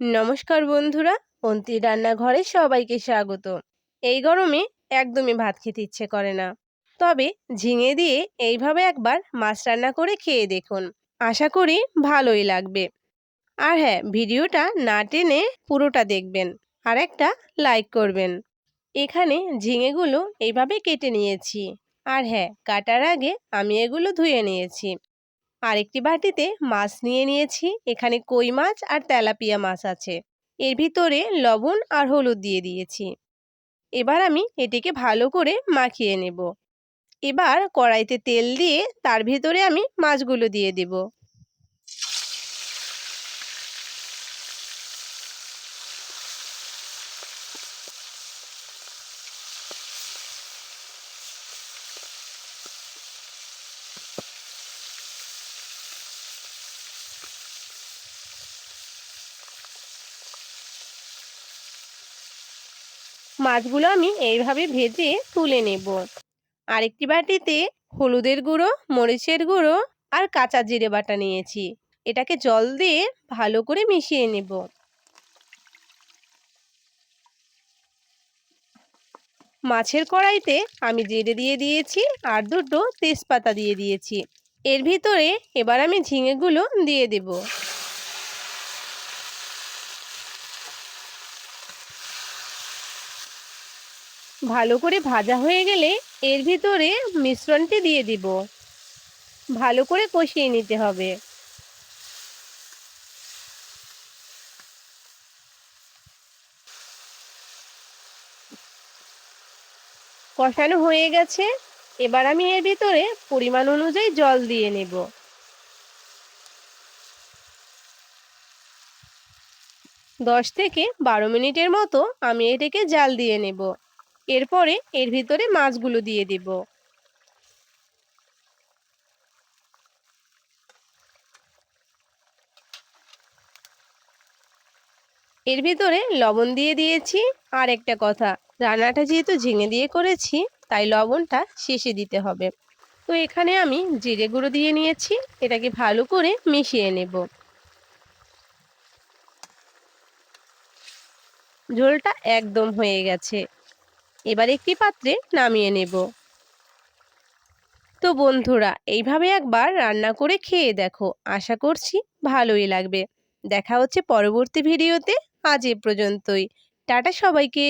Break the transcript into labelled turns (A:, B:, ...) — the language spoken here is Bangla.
A: নমস্কার বন্ধুরা, অন্তি রান্নাঘরে সবাইকে স্বাগত। এই গরমে একদমই ভাত খেতে ইচ্ছে করে না। তবে ঝিঙে দিয়ে এইভাবে একবার মাছ রান্না করে খেয়ে দেখুন। আশা করি ভালোই লাগবে। আর হ্যাঁ ভিডিওটা না টেনে পুরোটা দেখবেন আর একটা লাইক করবেন। এখানে ঝিঙেগুলো এইভাবে কেটে নিয়েছি। আর হ্যাঁ কাটার আগে আমি এগুলো ধুয়ে নিয়েছি। আরেকটি বাটিতে মাছ নিয়ে নিয়েছি। এখানে কই মাছ আর তেলাপিয়া মাছ আছে। এর ভিতরে লবণ আর হলুদ দিয়ে দিয়েছি। এবার আমি এটিকে ভালো করে মাখিয়ে নেব। এবার কড়াইতে তেল দিয়ে তার ভিতরে আমি মাছগুলো দিয়ে দেব। মাছগুলো আমি এইভাবে ভেজে তুলে নেব। আরেকটি বাটিতে হলুদের গুঁড়ো, মরিচের গুঁড়ো আর কাঁচা জিরে বাটা নিয়েছি। এটাকে জল দিয়ে ভালো করে মিশিয়ে নেব। মাছের কড়াইতে আমি জিরে দিয়ে দিয়েছি আর দুটো তেজপাতা দিয়ে দিয়েছি। এর ভিতরে এবার আমি ঝিঙেগুলো দিয়ে দেবো। ভালো করে ভাজা হয়ে গেলে এর ভিতরে মিশ্রণটি দিয়ে দিব। ভালো করে কষিয়ে নিতে হবে। কষানো হয়ে গেছে। এবার আমি এর ভিতরে পরিমাণ অনুযায়ী জল দিয়ে নেব। দশ থেকে বারো মিনিটের মতো আমি এটাকে জাল দিয়ে নেব। এরপরে এর ভিতরে মাছগুলো দিয়ে দিব। এর ভিতরে লবণ দিয়ে দিয়েছি। আর একটা কথা, রান্নাটা যেহেতু ঝিঙে দিয়ে করেছি, তাই লবণটা শেষে দিতে হবে। তো এখানে আমি জিরে গুঁড়ো দিয়ে নিয়েছি, এটাকে ভালো করে মিশিয়ে নেব। ঝোলটা একদম হয়ে গেছে। এবার একটি পাত্রে নামিয়ে নেব। তো বন্ধুরা, এইভাবে একবার রান্না করে খেয়ে দেখো। আশা করছি ভালোই লাগবে। দেখা হচ্ছে পরবর্তী ভিডিওতে। আজ এ পর্যন্তই। টাটা সবাইকে।